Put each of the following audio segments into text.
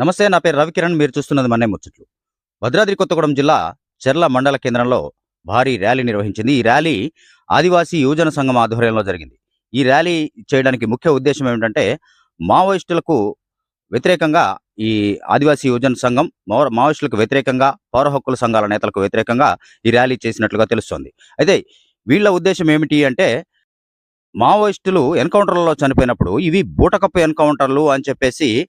నమస్తే నా పేరు రవికిరణ్. మీరు చూస్తున్నది మన్నే ముచ్చట్లు. భద్రాద్రి కొత్తగూడెం జిల్లా చెర్ల మండల కేంద్రంలో భారీ ర్యాలీ నిర్వహించింది. ఈ ర్యాలీ ఆదివాసీ యువజన సంఘం ఆధ్వర్యంలో జరిగింది. ఈ ర్యాలీ చేయడానికి ముఖ్య ఉద్దేశం ఏమిటంటే మావోయిస్టులకు వ్యతిరేకంగా ఈ ఆదివాసీ యువజన సంఘం మావో- మావోయిస్టులకు వ్యతిరేకంగా పౌర హక్కుల సంఘాల నేతలకు వ్యతిరేకంగా ఈ ర్యాలీ చేసినట్లుగా తెలుస్తోంది. అయితే వీళ్ళ ఉద్దేశం ఏమిటి అంటే మావోయిస్టులు ఎన్కౌంటర్లలో చనిపోయినప్పుడు ఇవి బూటకప్పు ఎన్కౌంటర్లు అని చెప్పేసి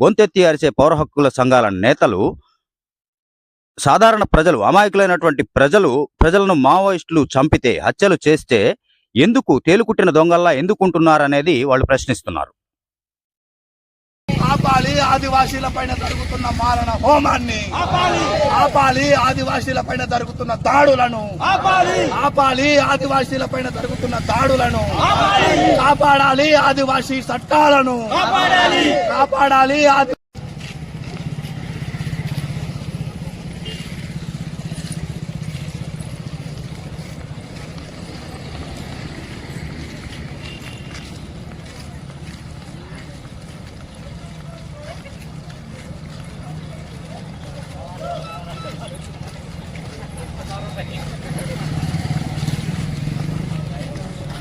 గొంతెత్తి అరిచే పౌర హక్కుల సంఘాల నేతలు సాధారణ ప్రజలు అమాయకులైనటువంటి ప్రజలు ప్రజలను మావోయిస్టులు చంపితే హత్యలు చేస్తే ఎందుకు తేలుకుట్టిన దొంగల్లా ఎందుకుంటున్నారనేది వాళ్ళు ప్రశ్నిస్తున్నారు. ఆపాలి ఆదివాసీల పైన జరుగుతున్న మారణ హోమాన్ని. ఆపాలి. ఆదివాసీల పైన జరుగుతున్న దాడులను. ఆపాలి. ఆదివాసీల పైన జరుగుతున్న దాడులను. కాపాడాలి ఆదివాసీ చట్టాలను. కాపాడాలి ఆది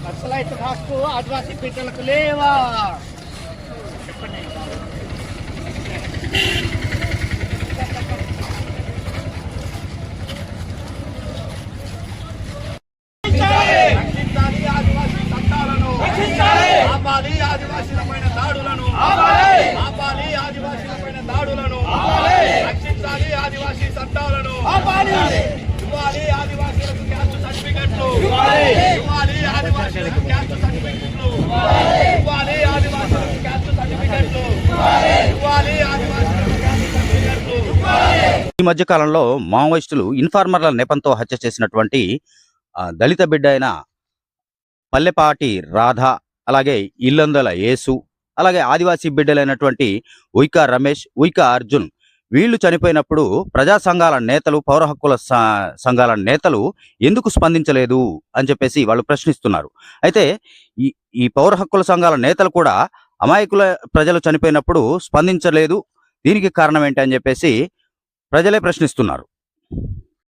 నక్సలైట్ హక్కు ఆదివాసీ బిడ్డలకు లేవా? రక్షించాలి ఆదివాసీ చట్టాలను ఆపాలి. ఆదివాసీల పైన దాడులను ఈ మధ్య కాలంలో మావోయిస్టులు ఇన్ఫార్మర్ల నెపంతో హత్య చేసినటువంటి దళిత బిడ్డ అయిన పల్లెపాటి రాధ అలాగే ఇల్లందల యేసు అలాగే ఆదివాసీ బిడ్డలైనటువంటి ఉయికా రమేష్ ఉయికా అర్జున్ వీళ్ళు చనిపోయినప్పుడు ప్రజా సంఘాల నేతలు పౌర హక్కుల సంఘాల నేతలు ఎందుకు స్పందించలేదు అని చెప్పేసి వాళ్ళు ప్రశ్నిస్తున్నారు. అయితే ఈ ఈ పౌర హక్కుల సంఘాల నేతలు కూడా అమాయకుల ప్రజలు చనిపోయినప్పుడు స్పందించలేదు. దీనికి కారణం ఏంటి అని చెప్పేసి ప్రజలే ప్రశ్నిస్తున్నారు.